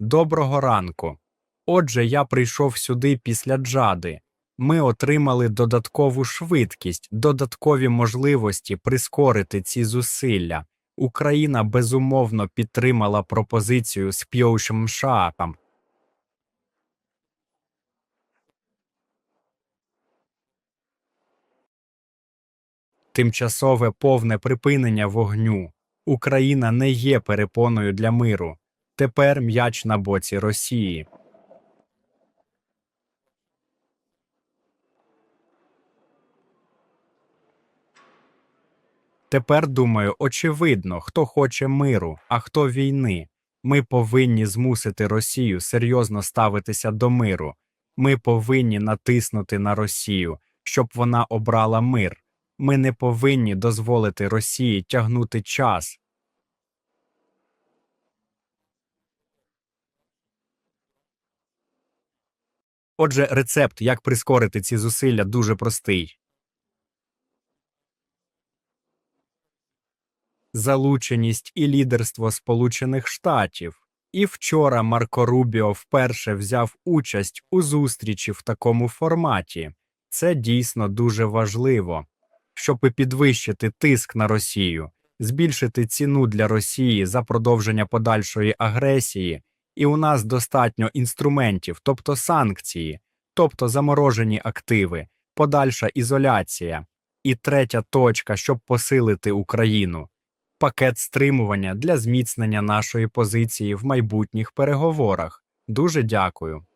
Доброго ранку. Отже, я прийшов сюди після джади. Ми отримали додаткову швидкість, додаткові можливості прискорити ці зусилля. Україна безумовно підтримала пропозицію з П'йошем Шааком. Тимчасове повне припинення вогню. Україна не є перепоною для миру. Тепер м'яч на боці Росії. Тепер думаю, очевидно, хто хоче миру, а хто війни. Ми повинні змусити Росію серйозно ставитися до миру. Ми повинні натиснути на Росію, щоб вона обрала мир. Ми не повинні дозволити Росії тягнути час. Отже, рецепт, як прискорити ці зусилля, дуже простий. залученість і лідерство Сполучених Штатів. І вчора Марко Рубіо вперше взяв участь у зустрічі в такому форматі. Це дійсно дуже важливо, щоб підвищити тиск на Росію, збільшити ціну для Росії за продовження подальшої агресії. І у нас достатньо інструментів, тобто санкції, тобто заморожені активи, подальша ізоляція. І третя точка, щоб посилити Україну пакет стримування для зміцнення нашої позиції в майбутніх переговорах. Дуже дякую.